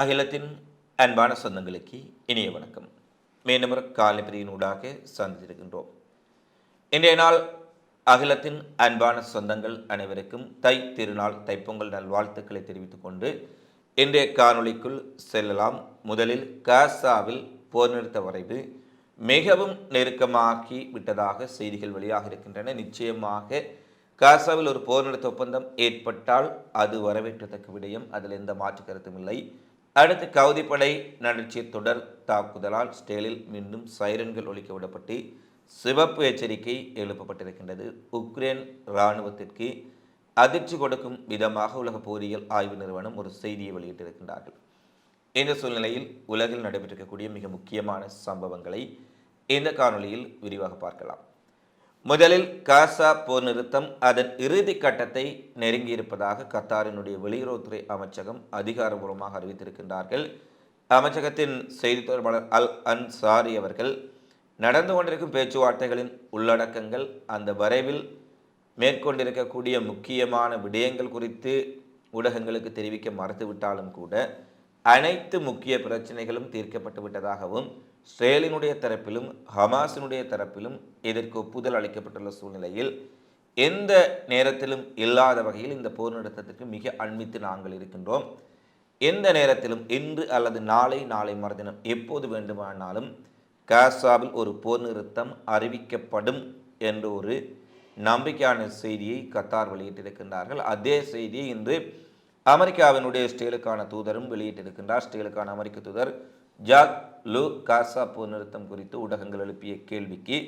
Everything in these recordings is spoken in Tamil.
அகிலத்தின் அன்பான சொந்தங்களுக்கு இனிய வணக்கம். மீனவர் ஒரு காலை சந்தித்திருக்கின்றோம். இன்றைய நாள் அகிலத்தின் அன்பான சொந்தங்கள் அனைவருக்கும் தை திருநாள் தைப்பொங்கல் நல்வாழ்த்துக்களை தெரிவித்துக் கொண்டு இன்றைய காணொளிக்குள் செல்லலாம். முதலில் காசாவில் போர் நிறுத்த வரைவு மிகவும் நெருக்கமாகி விட்டதாக செய்திகள் வெளியாக இருக்கின்றன. நிச்சயமாக காசாவில் ஒரு போர் நிறுத்த ஒப்பந்தம் ஏற்பட்டால் அது வரவேற்றத்தக்க விடயம். அதில் எந்த மாற்று கருத்தும் இல்லை. அடுத்து கவுதிப்படை நடத்திய தொடர் தாக்குதலால் ஸ்டேலில் மீண்டும் சைரன்கள் ஒழிக்க விடப்பட்டு சிவப்பு எச்சரிக்கை எழுப்பப்பட்டிருக்கின்றது. உக்ரைன் இராணுவத்திற்கு அதிர்ச்சி கொடுக்கும் விதமாக உலக போரியல் ஆய்வு நிறுவனம் ஒரு செய்தியை வெளியிட்டிருக்கின்றார்கள். இந்த சூழ்நிலையில் உலகில் நடைபெற்றிருக்கக்கூடிய மிக முக்கியமான சம்பவங்களை இந்த காணொளியில் விரிவாக பார்க்கலாம். முதலில் காசா போர் நிறுத்தம் அதன் இறுதி கட்டத்தை நெருங்கியிருப்பதாக கத்தாரினுடைய வெளியுறவுத்துறை அமைச்சகம் அதிகாரபூர்வமாக அறிவித்திருக்கின்றார்கள். அமைச்சகத்தின் செய்தி தொடர்பாளர் அல் அன்சாரி அவர்கள் நடந்து கொண்டிருக்கும் பேச்சுவார்த்தைகளின் உள்ளடக்கங்கள் அந்த வரைவில் மேற்கொண்டிருக்கக்கூடிய முக்கியமான விடயங்கள் குறித்து ஊடகங்களுக்கு தெரிவிக்க மறுத்துவிட்டாலும் கூட அனைத்து முக்கிய பிரச்சனைகளும் தீர்க்கப்பட்டு விட்டதாகவும் ஸ்ரேலினுடைய தரப்பிலும் ஹமாஸினுடைய தரப்பிலும் இதற்கு ஒப்புதல் அளிக்கப்பட்டுள்ள சூழ்நிலையில் எந்த நேரத்திலும் இல்லாத வகையில் இந்த போர் நிறுத்தத்திற்கு மிக அண்மித்து நாங்கள் இருக்கின்றோம். எந்த நேரத்திலும் இன்று அல்லது நாளை நாளை மறுதினம் எப்போது வேண்டுமானாலும் காசாவில் ஒரு போர் நிறுத்தம் அறிவிக்கப்படும் என்ற ஒரு நம்பிக்கையான செய்தியை கத்தார் வெளியிட்டிருக்கின்றார்கள். அதே செய்தியை இன்று அமெரிக்காவினுடைய ஸ்டேலுக்கான தூதரும் வெளியிட்டிருக்கின்றார். ஸ்டேலுக்கான அமெரிக்க தூதர் ஜாக் லு காசா போர்நிறுத்தம் குறித்து ஊடகங்கள் எழுப்பிய கேள்விக்கு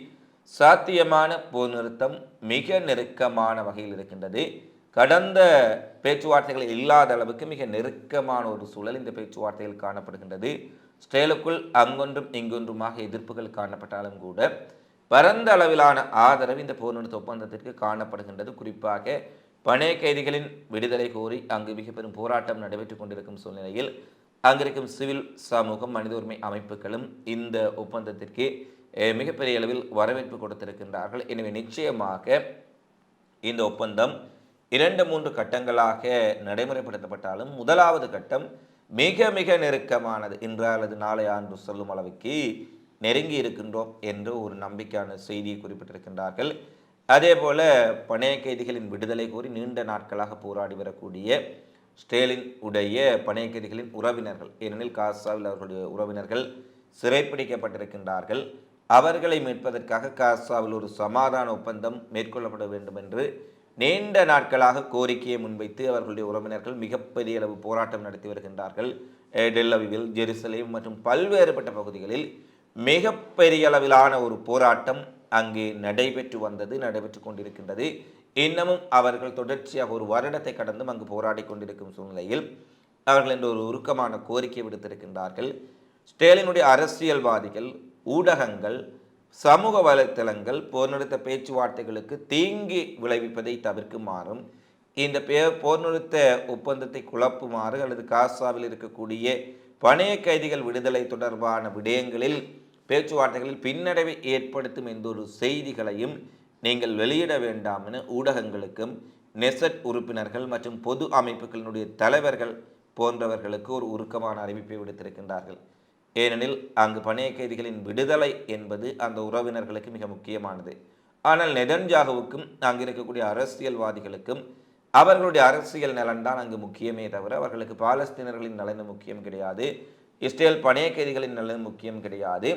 சாத்தியமான போர்நிறுத்தம் மிக நெருக்கமான வகையில் இருக்கின்றது. கடந்த பேச்சுவார்த்தைகள் இல்லாத அளவுக்கு மிக நெருக்கமான ஒரு சூழல் இந்த பேச்சுவார்த்தையில் காணப்படுகின்றது. ஸ்டேலுக்குள் அங்கொன்றும் இங்கொன்றுமாக எதிர்ப்புகள் காணப்பட்டாலும் கூட பரந்த அளவிலான ஆதரவு இந்த போர்நிறுத்த ஒப்பந்தத்திற்கு காணப்படுகின்றது. குறிப்பாக பணைய கைதிகளின் விடுதலை கோரி அங்கு மிக பெரும் போராட்டம் நடைபெற்றுக் கொண்டிருக்கும் சூழ்நிலையில் அங்கிருக்கும் சிவில் சமூகம் மனித உரிமை அமைப்புகளும் இந்த ஒப்பந்தத்திற்கு மிகப்பெரிய அளவில் வரவேற்பு கொடுத்திருக்கின்றார்கள். எனவே நிச்சயமாக இந்த ஒப்பந்தம் இரண்டு மூன்று கட்டங்களாக நடைமுறைப்படுத்தப்பட்டாலும் முதலாவது கட்டம் மிக மிக நெருக்கமானது. இன்று அல்லது நாளை ஆண்டு சொல்லும் அளவுக்கு நெருங்கி இருக்கின்றோம் என்று ஒரு நம்பிக்கையான செய்தியை குறிப்பிட்டிருக்கின்றார்கள். அதே போல பணைய கைதிகளின் விடுதலை கோரி நீண்ட நாட்களாக போராடி வரக்கூடிய ஸ்டேலின் உடைய பணையகதிகளின் உறவினர்கள் ஏனெனில் காசாவில் அவர்களுடைய உறவினர்கள் சிறைப்பிடிக்கப்பட்டிருக்கின்றார்கள். அவர்களை மீட்பதற்காக காசாவில் ஒரு சமாதான ஒப்பந்தம் மேற்கொள்ளப்பட வேண்டும் என்று நீண்ட நாட்களாக கோரிக்கையை முன்வைத்து அவர்களுடைய உறவினர்கள் மிகப்பெரிய அளவு போராட்டம் நடத்தி வருகின்றார்கள். அஹ் டெல்லவிவில் ஜெருசலேம் மற்றும் பல்வேறுபட்ட பகுதிகளில் மிகப்பெரிய அளவிலான ஒரு போராட்டம் அங்கே நடைபெற்று வந்தது நடைபெற்று கொண்டிருக்கின்றது. இன்னமும் அவர்கள் தொடர்ச்சியாக ஒரு வருடத்தை கடந்தும் அங்கு போராடி கொண்டிருக்கும் சூழ்நிலையில் அவர்கள் என்ற ஒரு உருக்கமான கோரிக்கை விடுத்திருக்கின்றார்கள். ஸ்டேலினுடைய அரசியல்வாதிகள் ஊடகங்கள் சமூக வலைத்தளங்கள் போர் நிறுத்த பேச்சுவார்த்தைகளுக்கு தீங்கி விளைவிப்பதை தவிர்க்குமாறும் இந்த பே போர் நிறுத்த ஒப்பந்தத்தை குழப்புமாறு அல்லது காசாவில் இருக்கக்கூடிய பணைய கைதிகள் விடுதலை தொடர்பான விடயங்களில் பேச்சுவார்த்தைகளில் பின்னடைவை ஏற்படுத்தும் என்ற ஒரு செய்திகளையும் நீங்கள் வெளியிட வேண்டாம் என ஊடகங்களுக்கும் நெசட் உறுப்பினர்கள் மற்றும் பொது அமைப்புகளினுடைய தலைவர்கள் போன்றவர்களுக்கு ஒரு உருக்கமான அறிவிப்பை விடுத்திருக்கின்றார்கள். ஏனெனில் அங்கு பணைய கைதிகளின் விடுதலை என்பது அந்த உறவினர்களுக்கு மிக முக்கியமானது. ஆனால் நெதன்ஜாகுவுக்கும் அங்கு இருக்கக்கூடிய அரசியல்வாதிகளுக்கும் அவர்களுடைய அரசியல் நலன்தான் அங்கு முக்கியமே தவிர அவர்களுக்கு பாலஸ்தீனர்களின் நலன் முக்கியம் கிடையாது. இஸ்ரேல் பணைய கைதிகளின் நலன் முக்கியம் கிடையாது.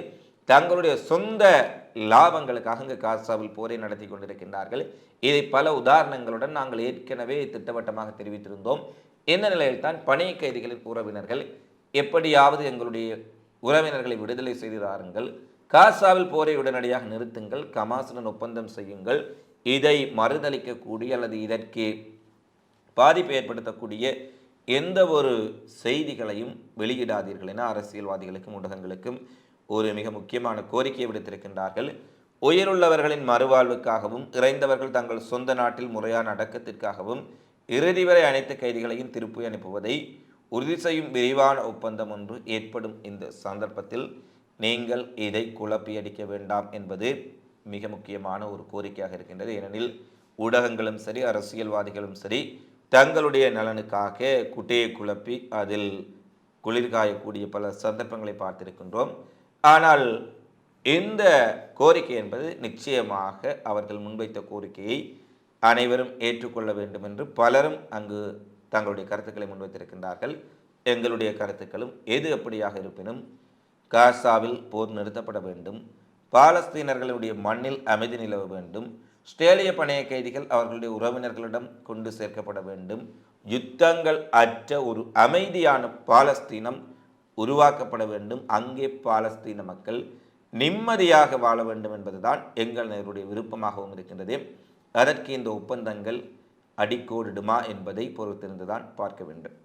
தங்களுடைய சொந்த லாபங்களுக்காக இங்கு காசாவில் போரை நடத்தி கொண்டிருக்கின்றார்கள். இதை பல உதாரணங்களுடன் நாங்கள் ஏற்கனவே திட்டவட்டமாக தெரிவித்திருந்தோம். இந்த நிலையில்தான் பணி கைதிகளின் உறவினர்கள் எப்படியாவது எங்களுடைய உறவினர்களை விடுதலை செய்து தாருங்கள். காசாவில் போரை உடனடியாக நிறுத்துங்கள். கமாசுடன் ஒப்பந்தம் செய்யுங்கள். இதை மறுதளிக்கக்கூடிய அல்லது இதற்கு பாதிப்பை ஏற்படுத்தக்கூடிய எந்த ஒரு செய்திகளையும் வெளியிடாதீர்கள் என அரசியல்வாதிகளுக்கும் ஊடகங்களுக்கும் ஒரு மிக முக்கியமான கோரிக்கையை விடுத்திருக்கின்றார்கள். உயிருள்ளவர்களின் மறுவாழ்வுக்காகவும் இறைந்தவர்கள் தங்கள் சொந்த நாட்டில் முறையான அடக்கத்திற்காகவும் இறுதி வரை அனைத்து கைதிகளையும் திருப்பி அனுப்புவதை உறுதி செய்யும் விரிவான ஒப்பந்தம் ஒன்று ஏற்படும் இந்த சந்தர்ப்பத்தில் நீங்கள் இதை குழப்பியடிக்க வேண்டாம் என்பது மிக முக்கியமான ஒரு கோரிக்கையாக இருக்கின்றது. ஏனெனில் ஊடகங்களும் சரி அரசியல்வாதிகளும் சரி தங்களுடைய நலனுக்காக குட்டையை குழப்பி அதில் குளிர்காயக்கூடிய பல சந்தர்ப்பங்களை பார்த்திருக்கின்றோம். ஆனால் இந்த கோரிக்கை என்பது நிச்சயமாக அவர்கள் முன்வைத்த கோரிக்கையை அனைவரும் ஏற்றுக்கொள்ள வேண்டும் என்று பலரும் அங்கு தங்களுடைய கருத்துக்களை முன்வைத்திருக்கின்றார்கள். எங்களுடைய கருத்துக்களும் எது எப்படியாக இருப்பினும் காசாவில் போர் நிறுத்தப்பட வேண்டும். பாலஸ்தீனர்களுடைய மண்ணில் அமைதி நிலவ வேண்டும். ஸ்டேலிய பணைய கைதிகள் அவர்களுடைய உறவினர்களிடம் கொண்டு சேர்க்கப்பட வேண்டும். யுத்தங்கள் அற்ற ஒரு அமைதியான பாலஸ்தீனம் உருவாக்கப்பட வேண்டும். அங்கே பாலஸ்தீன மக்கள் நிம்மதியாக வாழ வேண்டும் என்பதுதான் எங்கள் நேருடைய விருப்பமாகவும் இருக்கின்றது. அதற்கு இந்த ஒப்பந்தங்கள் அடிக்கோடிடுமா என்பதை பொறுத்திருந்துதான் பார்க்க வேண்டும்.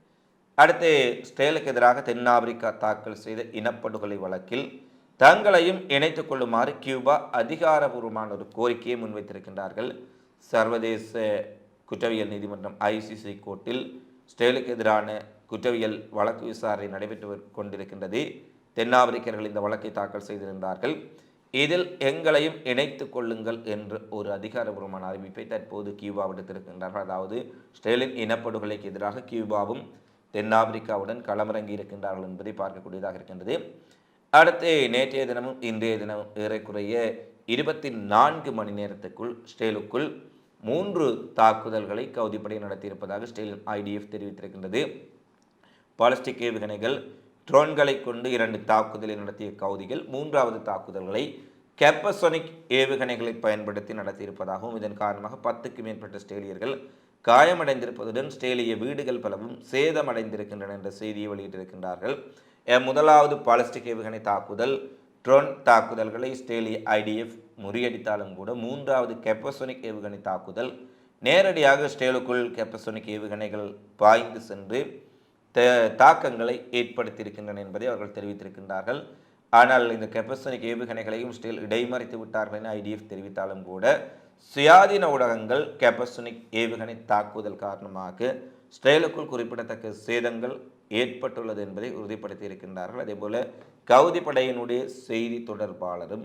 அடுத்து ஸ்டேலுக்கு எதிராக தென்னாப்பிரிக்கா தாக்கல் செய்த இனப்படுகொலை வழக்கில் தங்களையும் இணைத்துக் கொள்ளுமாறு கியூபா அதிகாரபூர்வமான ஒரு கோரிக்கையை முன்வைத்திருக்கின்றார்கள். சர்வதேச குற்றவியல் நீதிமன்றம் ஐசிசி கோர்ட்டில் ஸ்டேலுக்கு எதிரான குற்றவியல் வழக்கு விசாரணை நடைபெற்று கொண்டிருக்கின்றது. தென்னாப்பிரிக்கர்கள் இந்த வழக்கை தாக்கல் செய்திருந்தார்கள். இதில் எங்களையும் இணைத்து கொள்ளுங்கள் என்று ஒரு அதிகாரபூர்வமான அறிவிப்பை தற்போது கியூபா விடுத்திருக்கின்றார்கள். அதாவது ஸ்டேலின் இனப்படுகொலைக்கு எதிராக கியூபாவும் தென்னாப்பிரிக்காவுடன் களமிறங்கி இருக்கின்றார்கள் என்பதை பார்க்கக்கூடியதாக இருக்கின்றது. அடுத்து நேற்றைய தினமும் இன்றைய தினமும் ஏறக்குறைய இருபத்தி நான்கு மணி நேரத்துக்குள் ஸ்டேலுக்குள் மூன்று தாக்குதல்களை கவுதிப்படை நடத்தியிருப்பதாக ஸ்டேலின் ஐடிஎஃப் தெரிவித்திருக்கின்றது. பாலிஸ்டிக் ஏவுகணைகள் ட்ரோன்களை கொண்டு இரண்டு தாக்குதலை நடத்திய கவுதிகள் மூன்றாவது தாக்குதல்களை கெப்பசோனிக் ஏவுகணைகளை பயன்படுத்தி நடத்தியிருப்பதாகவும் இதன் காரணமாக பத்துக்கு மேற்பட்ட ஸ்டேலியர்கள் காயமடைந்திருப்பதுடன் ஸ்டேலிய வீடுகள் பலவும் சேதமடைந்திருக்கின்றன என்ற செய்தியை வெளியிட்டிருக்கின்றார்கள். முதலாவது பாலிஸ்டிக் ஏவுகணை தாக்குதல் ட்ரோன் தாக்குதல்களை ஸ்டேலிய ஐடிஎஃப் முறியடித்தாலும் கூட மூன்றாவது கெப்பசோனிக் ஏவுகணை தாக்குதல் நேரடியாக ஸ்டேலுக்குள் கெப்பசோனிக் ஏவுகணைகள் பாய்ந்து சென்று தாக்கங்களை ஏற்படுத்தியிருக்கின்றன என்பதை அவர்கள் தெரிவித்திருக்கின்றார்கள். ஆனால் இந்த கெப்பசனிக் ஏவுகணைகளையும் ஸ்டில் இடைமறித்து விட்டார்கள் என ஐடிஎஃப் தெரிவித்தாலும் கூட சுயாதீன ஊடகங்கள் கெப்பசனிக் ஏவுகணை தாக்குதல் காரணமாக ஸ்டேலுக்குள் குறிப்பிடத்தக்க சேதங்கள் ஏற்பட்டுள்ளது என்பதை உறுதிப்படுத்தி இருக்கின்றார்கள் அதேபோல கவுதி படையினுடைய செய்தி தொடர்பாளரும்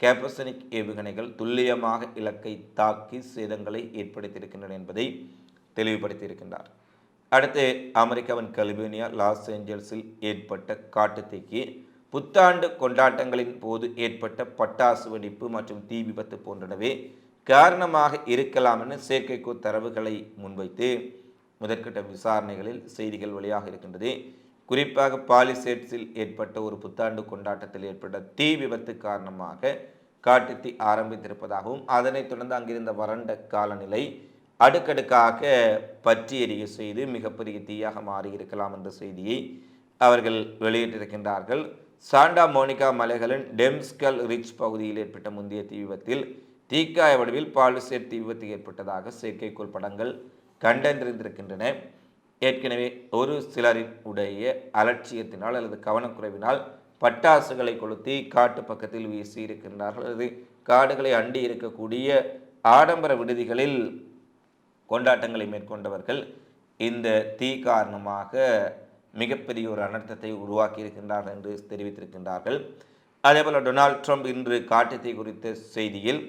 கேப்பசனிக் ஏவுகணைகள் துல்லியமாக இலக்கை தாக்கி சேதங்களை ஏற்படுத்தியிருக்கின்றன என்பதை தெளிவுபடுத்தியிருக்கின்றார். அடுத்து அமெரிக்காவின் கலிபோர்னியா லாஸ் ஏஞ்சல்ஸில் ஏற்பட்ட காட்டுத்தீக்கு புத்தாண்டு கொண்டாட்டங்களின் போது ஏற்பட்ட பட்டாசு வெடிப்பு மற்றும் தீ விபத்து போன்றனவே காரணமாக இருக்கலாம் என செயற்கைக்கோள் தரவுகளை முன்வைத்து முதற்கட்ட விசாரணைகளில் செய்திகள் வெளியாக இருக்கின்றது. குறிப்பாக பாலிசேட்ஸில் ஏற்பட்ட ஒரு புத்தாண்டு கொண்டாட்டத்தில் ஏற்பட்ட தீ விபத்து காரணமாக காட்டுத்தீ ஆரம்பித்திருப்பதாகவும் அதனைத் தொடர்ந்து அங்கிருந்த வறண்ட காலநிலை அடுக்கடுக்காக பற்றி எரிய செய்து மிகப்பெரிய தீயாக மாறியிருக்கலாம் என்ற செய்தியை அவர்கள் வெளியிட்டிருக்கின்றார்கள். சாண்டா மோனிகா மலைகளின் டெம்ஸ்கல் ரிச் பகுதியில் ஏற்பட்ட முந்தைய தீ விபத்தில் தீக்காய வடிவில் பாலிசேட் தீ விபத்து ஏற்பட்டதாக செயற்கைக்கோள் படங்கள் கண்டறிந்திருக்கின்றன. ஏற்கனவே ஒரு சிலரின் உடைய அலட்சியத்தினால் அல்லது கவனக்குறைவினால் பட்டாசுகளை கொளுத்தி காட்டு பக்கத்தில் வீசி இருக்கின்றார்கள் அல்லது காடுகளை அண்டி இருக்கக்கூடிய ஆடம்பர விடுதிகளில் கொண்டாட்டங்களை மேற்கொண்டவர்கள் இந்த தீ காரணமாக மிகப்பெரிய ஒரு அனர்த்தத்தை உருவாக்கி இருக்கின்றார்கள் என்று தெரிவித்திருக்கின்றார்கள். அதேபோல் டொனால்ட் ட்ரம்ப் இன்று காட்டுத்தீ குறித்த செய்தியில்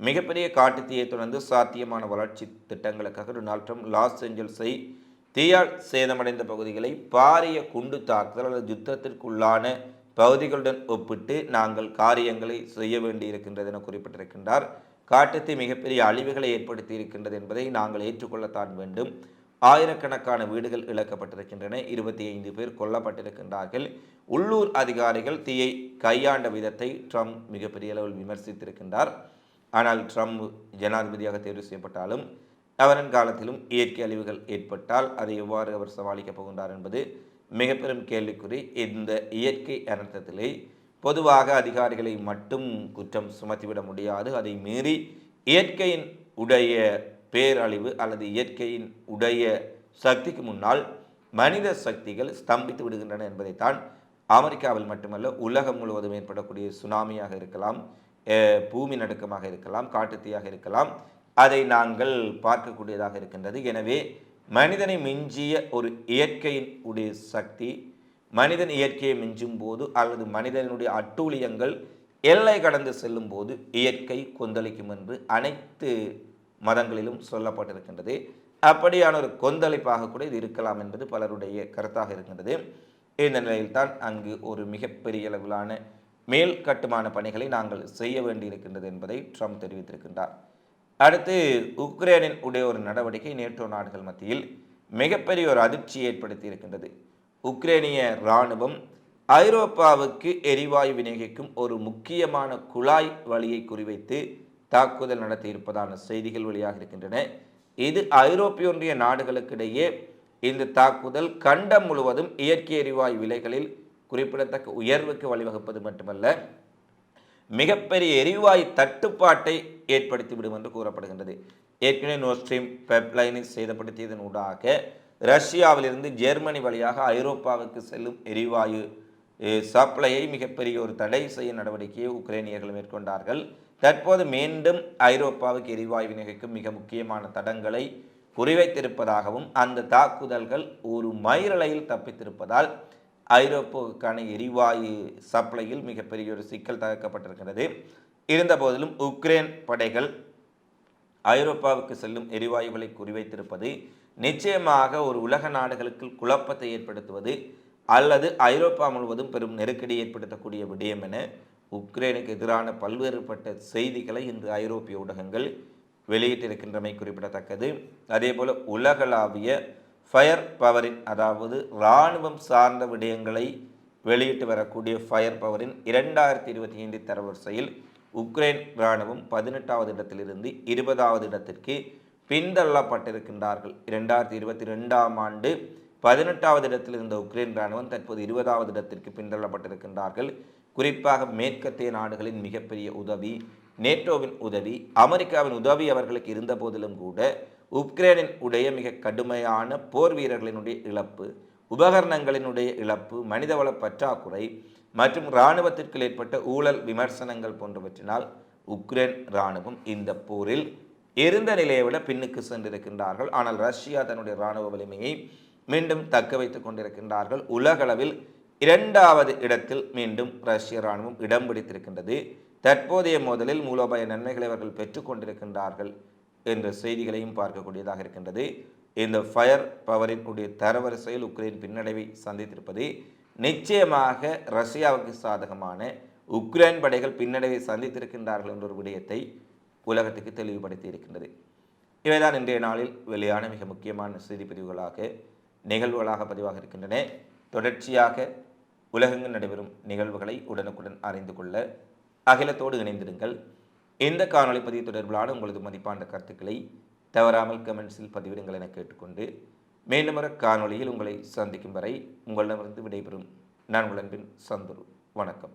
மிகப்பெரிய காட்டுத்தீயை தொடர்ந்து சாத்தியமான வளர்ச்சி திட்டங்களுக்காக டொனால்ட் ட்ரம்ப் லாஸ் ஏஞ்சல்ஸை தீயால் சேதமடைந்த பகுதிகளை பாரிய குண்டு தாக்குதல் அல்லது யுத்தத்திற்குள்ளான பகுதிகளுடன் ஒப்பிட்டு நாங்கள் காரியங்களை செய்ய வேண்டியிருக்கின்றது என குறிப்பிட்டிருக்கின்றார். காட்டத்தை மிகப்பெரிய அழிவுகளை ஏற்படுத்தி இருக்கின்றது என்பதை நாங்கள் ஏற்றுக்கொள்ளத்தான் வேண்டும். ஆயிரக்கணக்கான வீடுகள் இழக்கப்பட்டிருக்கின்றன. இருபத்தி ஐந்து பேர் கொல்லப்பட்டிருக்கின்றார்கள். உள்ளூர் அதிகாரிகள் தீயை கையாண்ட விதத்தை ட்ரம்ப் மிகப்பெரிய அளவில் விமர்சித்திருக்கின்றார். ஆனால் ட்ரம்ப் ஜனாதிபதியாக தேர்வு செய்யப்பட்டாலும் அவரின் காலத்திலும் இயற்கை அழிவுகள் ஏற்பட்டால் அதை எவ்வாறு அவர் சமாளிக்கப் போகின்றார் என்பது மிக பெரும் கேள்விக்குறி. இந்த இயற்கை அனர்த்தத்திலே பொதுவாக அதிகாரிகளை மட்டும் குற்றம் சுமத்திவிட முடியாது. அதை மீறி இயற்கையின் உடைய பேரழிவு அல்லது இயற்கையின் உடைய சக்திக்கு முன்னால் மனித சக்திகள் ஸ்தம்பித்து விடுகின்றன என்பதைத்தான் அமெரிக்காவில் மட்டுமல்ல உலகம் முழுவதும் ஏற்படக்கூடிய சுனாமியாக இருக்கலாம் பூமி நடுக்கமாக இருக்கலாம் காட்டுத்தீயாக இருக்கலாம். அதை நாங்கள் பார்க்கக்கூடியதாக இருக்கின்றது. எனவே மனிதனை மிஞ்சிய ஒரு இயற்கையின் உடைய சக்தி மனிதன் இயற்கையை மிஞ்சும் போது அல்லது மனிதனுடைய அட்டூழியங்கள் எல்லை கடந்து செல்லும் போது இயற்கை கொந்தளிக்கும் என்று அனைத்து மதங்களிலும் சொல்லப்பட்டிருக்கின்றது. அப்படியான ஒரு கொந்தளிப்பாக கூட இது இருக்கலாம் என்பது பலருடைய கருத்தாக இருக்கின்றது. இந்த நிலையில்தான் அங்கு ஒரு மிகப்பெரிய அளவிலான மேல் கட்டுமான பணிகளை நாங்கள் செய்ய வேண்டியிருக்கின்றது என்பதை ட்ரம்ப் தெரிவித்திருக்கின்றார். அடுத்து உக்ரைனின் உடைய ஒரு நடவடிக்கை நேட்டோ நாடுகள் மத்தியில் மிகப்பெரிய ஒரு அதிர்ச்சியை ஏற்படுத்தி இருக்கின்றது உக்ரைனிய இராணுவம் ஐரோப்பாவுக்கு எரிவாயு விநியோகிக்கும் ஒரு முக்கியமான குழாய் வழியை குறிவைத்து தாக்குதல் நடத்தியிருப்பதான செய்திகள் வெளியாக இருக்கின்றன. இது ஐரோப்பிய ஒன்றிய நாடுகளுக்கிடையே இந்த தாக்குதல் கண்டம் முழுவதும் இயற்கை எரிவாயு விலைகளில் குறிப்பிடத்தக்க உயர்வுக்கு வழிவகுப்பது மட்டுமல்ல மிகப்பெரிய எரிவாயு தட்டுப்பாட்டை ஏற்படுத்திவிடும் என்று கூறப்படுகின்றது. ஏற்கனவே நோஸ்ட்ரீம் பெப்லைனை சேதப்படுத்தியதன் ஊடாக ரஷ்யாவிலிருந்து ஜெர்மனி வழியாக ஐரோப்பாவுக்கு செல்லும் எரிவாயு சப்ளையை மிகப்பெரிய ஒரு தடை செய்ய நடவடிக்கையை உக்ரைனியர்கள் மேற்கொண்டார்கள். தற்போது மீண்டும் ஐரோப்பாவுக்கு எரிவாயு விநியோகிக்கும் மிக முக்கியமான தடங்களை குறிவைத்திருப்பதாகவும் அந்த தாக்குதல்கள் ஒரு மயிரலையில் தப்பித்திருப்பதால் ஐரோப்பாவுக்கான எரிவாயு சப்ளையில் மிகப்பெரிய ஒரு சிக்கல் தகர்க்கப்பட்டிருக்கிறது. இருந்தபோதிலும் உக்ரைன் படைகள் ஐரோப்பாவுக்கு செல்லும் எரிவாயுகளை குறிவைத்திருப்பது நிச்சயமாக ஒரு உலக நாடுகளுக்கு குழப்பத்தை ஏற்படுத்துவது அல்லது ஐரோப்பா முழுவதும் பெரும் நெருக்கடி ஏற்படுத்தக்கூடிய விடயம் என உக்ரைனுக்கு எதிரான பல்வேறுபட்ட செய்திகளை இன்று ஐரோப்பிய ஊடகங்கள் வெளியிட்டிருக்கின்றமை குறிப்பிடத்தக்கது. அதேபோல் உலகளாவிய ஃபயர் பவரின் அதாவது இராணுவம் சார்ந்த விடயங்களை வெளியிட்டு வரக்கூடிய ஃபயர் பவரின் இரண்டாயிரத்தி இருபத்தி ஐந்து தரவரிசையில் உக்ரைன் இராணுவம் பதினெட்டாவது இடத்திலிருந்து இருபதாவது இடத்திற்கு பின்தள்ளப்பட்டிருக்கின்றார்கள். இரண்டாயிரத்தி இருபத்தி ரெண்டாம் ஆண்டு பதினெட்டாவது இடத்தில் இருந்த உக்ரைன் இராணுவம் தற்போது இருபதாவது இடத்திற்கு பின்தள்ளப்பட்டிருக்கின்றார்கள். குறிப்பாக மேற்கத்திய நாடுகளின் மிகப்பெரிய உதவி நேட்டோவின் உதவி அமெரிக்காவின் உதவி அவர்களுக்கு இருந்த போதிலும் கூட உக்ரைனின் உடைய மிக கடுமையான போர் வீரர்களினுடைய இழப்பு உபகரணங்களினுடைய இழப்பு மனிதவள பற்றாக்குறை மற்றும் இராணுவத்திற்கு ஏற்பட்ட ஊழல் விமர்சனங்கள் போன்றவற்றினால் உக்ரைன் இராணுவம் இந்த போரில் இருந்த நிலையை விட பின்னுக்கு சென்றிருக்கின்றார்கள். ஆனால் ரஷ்யா தன்னுடைய இராணுவ வலிமையை மீண்டும் தக்க வைத்துக் கொண்டிருக்கின்றார்கள். உலகளவில் இரண்டாவது இடத்தில் மீண்டும் ரஷ்ய இராணுவம் இடம் பிடித்திருக்கின்றது. தற்போதைய மோதலில் மூலோபாய நன்மைகளை அவர்கள் பெற்றுக்கொண்டிருக்கின்றார்கள் என்ற செய்திகளையும் பார்க்கக்கூடியதாக இருக்கின்றது. இந்த ஃபயர் பவரின் தரவரிசையில் உக்ரைன் பின்னடைவை சந்தித்திருப்பது நிச்சயமாக ரஷ்யாவுக்கு சாதகமான உக்ரைன் படைகள் பின்னடைவை சந்தித்திருக்கின்றார்கள் என்ற ஒரு விடயத்தை உலகத்துக்கு தெளிவுபடுத்தி இருக்கின்றது. இவைதான் இன்றைய நாளில் வெளியான மிக முக்கியமான செய்தி பிரிவுகளாக நிகழ்வுகளாக பதிவாக இருக்கின்றன. தொடர்ச்சியாக உலகங்கள் நடைபெறும் நிகழ்வுகளை உடனுக்குடன் அறிந்து கொள்ள அகிலத்தோடு இணைந்திருங்கள் இந்த காணொளி பதிவு தொடர்பிலான உங்களது மதிப்பான கருத்துக்களை தவறாமல் கமெண்ட்ஸில் பதிவிடுங்கள் என கேட்டுக்கொண்டு மீண்டும் ஒரு காணொளியில் உங்களை சந்திக்கும் வரை உங்களிடமிருந்து விடைபெறும் நான் உங்கள் அன்பின் சந்துரு. வணக்கம்.